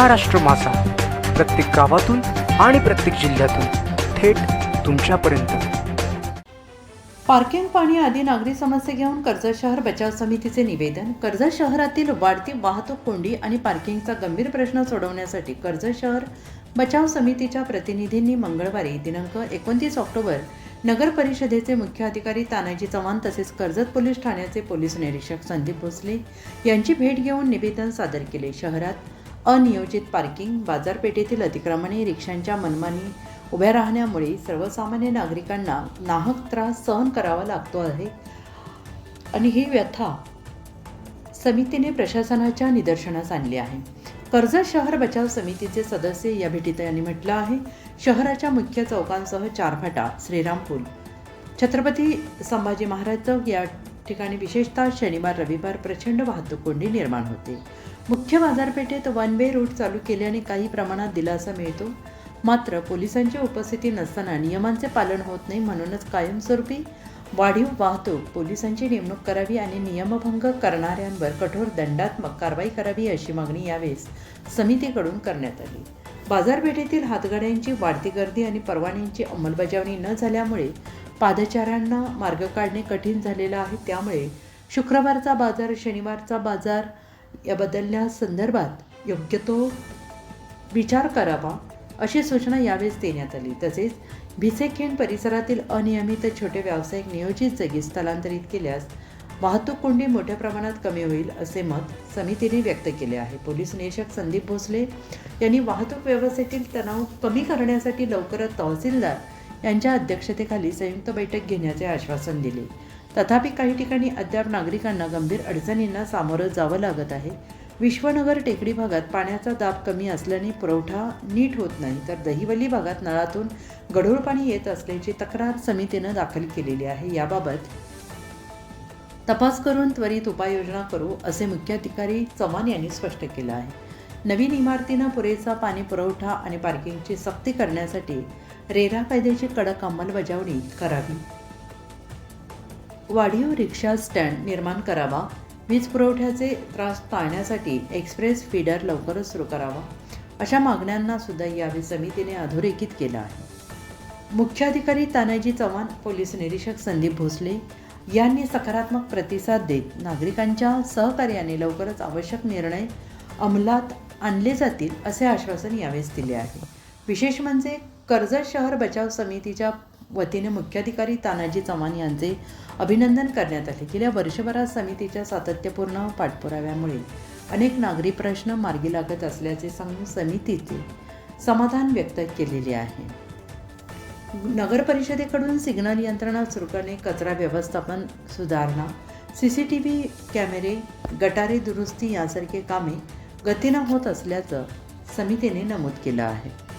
महाराष्ट्र मासा प्रत्येक गावातून आणि प्रत्येक जिल्ह्यातून थेट तुमच्यापर्यंत. पार्किंग पाणी आदी नागरी समस्या घेऊन कर्जत शहर बचाव समितीचे निवेदन. कर्जत शहरातील वाढती वाहतूक कोंडी आणि पार्किंगचा गंभीर प्रश्न सोडवण्यासाठी कर्जत शहर बचाव समितीच्या प्रतिनिधींनी मंगळवारी दिनांक एकोणतीस ऑक्टोबर नगर परिषदेचे मुख्य अधिकारी तानाजी चव्हाण तसेच कर्जत पोलीस ठाण्याचे पोलीस निरीक्षक संदीप भोसले यांची भेट घेऊन निवेदन सादर केले. शहरात अनियोजित पार्किंग बाजारपेठेतील अतिक्रमणे रिक्षांच्या मनमानी उभ्या राहण्यामुळे सर्वसामान्य नागरिकांना नाहक त्रास सहन करावा लागतो आहे. आणि ही व्यथा समितीने प्रशासनाच्या निदर्शनास आणली आहे. कर्जत शहर बचाव समितीचे सदस्य या भेटीत यांनी म्हटलं आहे. शहराच्या मुख्य चौकांसह चार फाटा छत्रपती संभाजी महाराज चौक या ठिकाणी विशेषतः शनिवार रविवार प्रचंड वाहतूक कोंडी निर्माण होते. मुख्य बाजारपेठेत वन वे रूट चालू केल्याने काही प्रमाणात दिलासा मिळतो. मात्र पोलिसांची उपस्थिती नसताना नियमांचे पालन होत नाही म्हणूनच कायमस्वरूपी वाढीव वाहतूक पोलिसांची नेमणूक करावी आणि नियमभंग करणाऱ्यांवर कठोर दंडात्मक कारवाई करावी अशी मागणी यावेळेस समितीकडून करण्यात आली. बाजारपेठेतील हातगाड्यांची वाढती गर्दी आणि परवान्यांची अंमलबजावणी न झाल्यामुळे पादचाऱ्यांना मार्ग काढणे कठीण झालेलं आहे. त्यामुळे शुक्रवारचा बाजार शनिवारचा बाजार या बदलल्या संदर्भात योग्य तो विचार करावा अशी सूचना यावेळेस देण्यात आली. तसेच भिसेखिंड परिसरातील अनियमित छोटे व्यावसायिक नियोजित जागी स्थलांतरित केल्यास वाहतूक कोंडी मोठ्या प्रमाणात कमी होईल असे मत समितीने व्यक्त केले आहे. पोलीस निरीक्षक संदीप भोसले यांनी वाहतूक व्यवस्थेतील तणाव कमी करण्यासाठी लवकरच तहसीलदार यांच्या अध्यक्षतेखाली संयुक्त बैठक घेण्याचे आश्वासन दिले. तथापि काही ठिकाणी अद्याप नागरिकांना गंभीर अडचणींना सामोरं जावं लागत आहे. विश्वनगर टेकडी भागात पाण्याचा दाब कमी असल्याने पुरवठा नीट होत नाही तर दहिवली भागात नळातून गढूळ पाणी येत असल्याची तक्रार समितीनं दाखल केलेली आहे. याबाबत तपास करून त्वरित उपाययोजना करू असे मुख्याधिकारी चव्हाण यांनी स्पष्ट केलं आहे. नवीन इमारतींना पुरेसा पाणी पुरवठा आणि पार्किंगची सक्ती करण्यासाठी रेरा कायद्याची कडक अंमलबजावणी करावी. वाढीव रिक्षा स्टँड निर्माण करावा. वीज पुरवठ्याचे त्रास टाळण्यासाठी एक्सप्रेस फीडर लवकरच सुरू करावा. अशा मागण्यांना सुद्धा यावेळी समितीने अधोरेखित केलं आहे. मुख्याधिकारी तानाजी चव्हाण पोलीस निरीक्षक संदीप भोसले यांनी सकारात्मक प्रतिसाद देत नागरिकांच्या सहकार्याने लवकरच आवश्यक निर्णय अंमलात आणले जातील असे आश्वासन यावेळेस दिले आहे. विशेष म्हणजे कर्जत शहर बचाव समितीच्या वतीने मुख्याधिकारी तानाजी चव्हाण यांचे अभिनंदन करण्यात आले. गेल्या वर्षभरात समितीच्या सातत्यपूर्ण पाठपुराव्यामुळे अनेक नागरी प्रश्न मार्गी लागत असल्याचे सांगून समितीचे समाधान व्यक्त केलेले आहे. नगर परिषदेकडून सिग्नल यंत्रणा सुरू करणे कचरा व्यवस्थापन सुधारणा सी सी टी व्ही कॅमेरे गटारे दुरुस्ती यासारखे कामे गतीनं होत असल्याचं समितीने नमूद केलं आहे.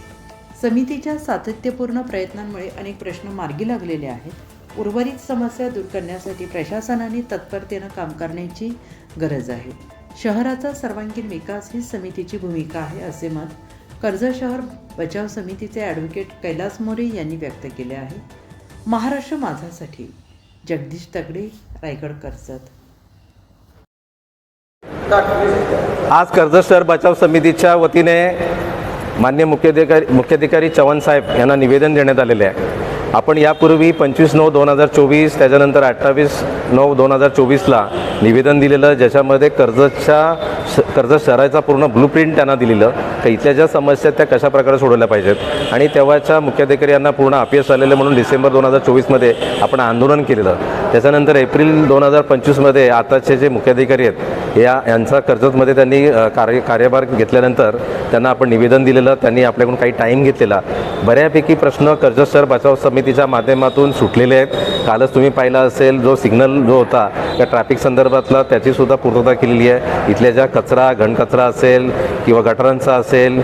समितीच्या सातत्यपूर्ण प्रयत्नांमुळे अनेक प्रश्न मार्गी लागलेले आहेत. उर्वरित समस्या दूर करण्यासाठी प्रशासनाने तत्परतेनं काम करण्याची गरज आहे. शहराचा सर्वांगीण विकास ही समितीची भूमिका आहे असे मत कर्जत शहर बचाव समितीचे ॲडव्होकेट कैलास मोरे यांनी व्यक्त केले आहे. महाराष्ट्र माझासाठी जगदीश तगडे रायगड कर्जत. आज कर्जत शहर बचाव समितीच्या वतीने मान्य मुख्याधिकारी मुख्याधिकारी चव्हाण साहेब यांना निवेदन देण्यात आलेले आहे. आपण यापूर्वी पंचवीस नऊ दोन हजार चोवीस त्याच्यानंतर अठ्ठावीस नऊ दोन हजार चोवीसला निवेदन दिलेलं ज्याच्यामध्ये कर्जतच्या श कर्जत शहराचा पूर्ण ब्लूप्रिंट त्यांना दिलेलं तर इथल्या ज्या समस्या आहेत त्या कशा प्रकारे सोडवल्या पाहिजेत? आणि तेव्हाच्या मुख्याधिकारी यांना पूर्ण अपयश आलेलं म्हणून डिसेंबर दोन हजार चोवीसमध्ये आपण आंदोलन केलेलं. त्याच्यानंतर एप्रिल दोन हजार पंचवीसमध्ये आताचे जे मुख्याधिकारी आहेत या यांचा कर्जतमध्ये त्यांनी कार्य कार्यभार घेतल्यानंतर त्यांना आपण निवेदन दिलेलं त्यांनी आपल्याकडून काही टाईम घेतलेला. बऱ्यापैकी प्रश्न कर्जत शहर बचाव समितीच्या माध्यमातून सुटलेले आहेत. कालच तुम्ही पाहिला असेल जो सिग्नल जो होता त्या ट्रॅफिक संदर्भातला त्याचीसुद्धा पूर्तता केलेली आहे. इथल्या ज्या कचरा घनकचरा असेल किंवा गटारांचा असेल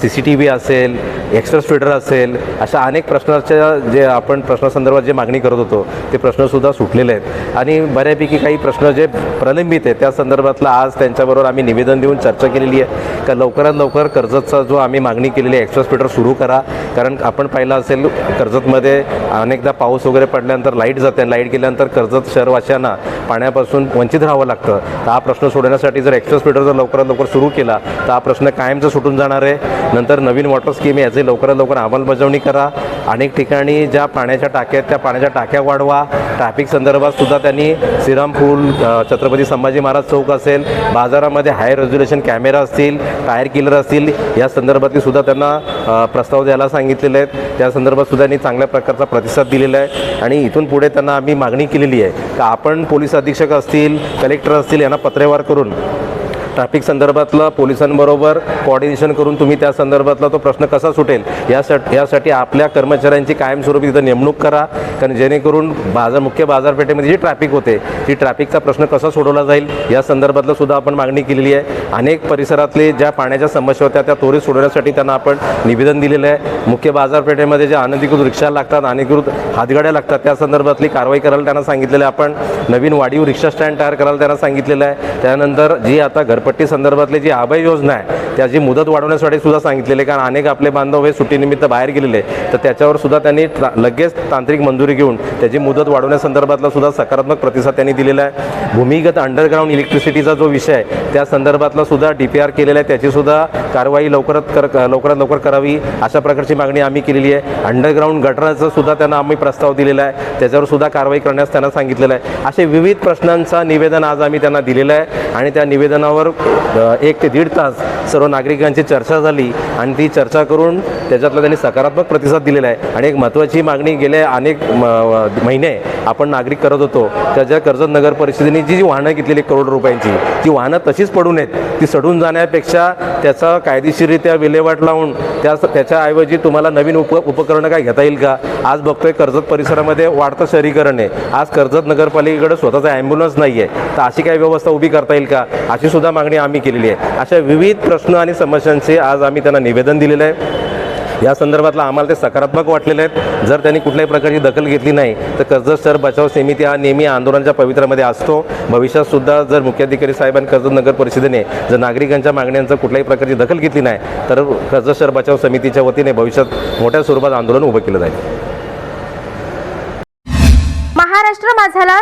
सी सी टी व्ही असेल एक्स्ट्रा स्पीडर असेल अशा अनेक प्रश्नाच्या जे आपण प्रश्नासंदर्भात जे मागणी करत होतो ते प्रश्नसुद्धा सुटलेले आहेत. आणि बऱ्यापैकी काही प्रश्न जे प्रलंबित आहेत त्या संदर्भातला आज त्यांच्याबरोबर आम्ही निवेदन देऊन चर्चा केलेली आहे. का लवकरात लवकर कर्जतचा जो आम्ही मागणी केलेली आहे एक्स्ट्रा स्पीडर सुरू करा. कारण आपण पाहिलं असेल कर्जतमध्ये अनेकदा पाऊस वगैरे पडल्यानंतर लाइट जाते. लाइट गेल्यानंतर कर्जत शहरवासियांना पाण्यापासून वंचित राहावं लागतं. तर हा प्रश्न सोडवण्यासाठी जर एक्स्ट्रा स्पीडर जर लवकरात लवकर सुरू केला तर हा प्रश्न कायमचा सुटून जाणार आहे. नंतर नवीन वॉटर स्कीम याची लवकरात लवकर अंमलबजावणी करा. अनेक ठिकाणी ज्या पाण्याच्या टाक्या आहेत त्या पाण्याच्या टाक्या वाढवा. ट्रॅफिक संदर्भात सुद्धा त्यांनी श्रीराम पूल छत्रपती संभाजी महाराज चौक असेल बाजारामध्ये हाय रेझोल्युशन कॅमेरा असतील टायर किलर असतील या संदर्भातली सुद्धा त्यांना प्रस्ताव द्यायला सांगितलेले आहेत. त्या संदर्भात सुद्धा त्यांनी चांगल्या प्रकारचा प्रतिसाद दिलेला आहे. आणि इथून पुढे त्यांना आम्ही मागणी केलेली आहे का आपण पोलीस अधीक्षक असतील कलेक्टर असतील यांना पत्रव्यवहार करून ट्रॅफिक संदर्भातलं पोलिसांबरोबर कोऑर्डिनेशन करून तुम्ही त्या संदर्भातला तो प्रश्न कसा सुटेल यासाठी यासाठी आपल्या कर्मचाऱ्यांची कायमस्वरूपी तिथं नेमणूक करा. कारण जेणेकरून बाजार मुख्य बाजारपेठेमध्ये जी ट्रॅफिक होते ती ट्रॅफिकचा प्रश्न कसा सोडवला जाईल या संदर्भातलं सुद्धा आपण मागणी केलेली आहे. अनेक परिसरातले ज्या पाण्याच्या समस्या होत्या त्या त्वरित सोडवण्यासाठी त्यांना आपण निवेदन दिलेलं आहे. मुख्य बाजारपेठेमध्ये ज्या अनधिकृत रिक्षा लागतात अनधिकृत हातगाड्या लागतात त्या संदर्भातली कारवाई करायला त्यांना सांगितलेलं आहे. आपण नवीन वाढीव रिक्षा स्टँड तयार करायला त्यांना सांगितलेलं आहे. त्यानंतर जी आता झोपडपट्टी संदर्भातली जी अभय योजना आहे त्याची मुदत वाढवण्यासाठी सुद्धा सांगितलेले कारण अनेक आपले बांधव हे सुट्टीनिमित्त बाहेर गेलेले तर त्याच्यावर सुद्धा त्यांनी ता- लगेच तांत्रिक मंजुरी घेऊन त्याची मुदत वाढवण्यासंदर्भातला सुद्धा सकारात्मक प्रतिसाद त्यांनी दिलेला आहे. भूमिगत अंडरग्राऊंड इलेक्ट्रिसिटीचा जो विषय आहे त्या संदर्भातला सुद्धा डी पी आर केलेला आहे. त्याची सुद्धा कारवाई लवकरात कर लवकरात लवकर करावी अशा प्रकारची मागणी आम्ही केलेली आहे. अंडरग्राऊंड गटराचा सुद्धा त्यांना आम्ही प्रस्ताव दिलेला आहे. त्याच्यावर सुद्धा कारवाई करण्यास त्यांना सांगितलेलं आहे. असे विविध प्रश्नांचा निवेदन आज आम्ही त्यांना दिलेलं आहे. आणि त्या निवेदनावर एक ते दीड तास सर्व नागरिकांची चर्चा झाली आणि ती चर्चा करून त्याच्यातला त्यांनी सकारात्मक प्रतिसाद दिलेला आहे. आणि एक महत्त्वाची मागणी गेले अनेक महिने आपण नागरिक करत होतो. त्याच्या कर्जत नगर परिषदेने जी जी वाहनं घेतलेली करोड रुपयांची ती वाहनं तशीच पडून आहेत. ती सडून जाण्यापेक्षा त्याचा कायदेशीररित्या विल्हेवाट लावून त्या त्याच्याऐवजी तुम्हाला नवीन उप उपकरणं काय घेता येईल का? आज बघतोय कर्जत परिसरामध्ये वाढतं शहरीकरण आहे. आज कर्जत नगरपालिकेकडे स्वतःचा ॲम्ब्युलन्स नाही आहे तर अशी काही व्यवस्था उभी करता येईल का? अशी सुद्धा मागणी आम्ही केलेली आहे. अशा विविध प्रश्न आणि समस्यांचे आज आम्ही त्यांना निवेदन दिलेलं आहे. या संदर्भातला आम्हाला ते सकारात्मक वाटलेले आहेत जर त्यांनी कुठल्याही प्रकारची दखल घेतली नाही तर कर्जत शहर बचाव समिती हा नेहमी आंदोलनाच्या पवित्रामध्ये असतो. भविष्यात सुद्धा जर मुख्याधिकारी साहेबांनी कर्जत नगर परिषदेने जर नागरिकांच्या मागण्यांचं कुठल्याही प्रकारची दखल घेतली नाही तर कर्जत शहर बचाव समितीच्या वतीने भविष्यात मोठ्या स्वरूपात आंदोलन उभं केलं जाईल.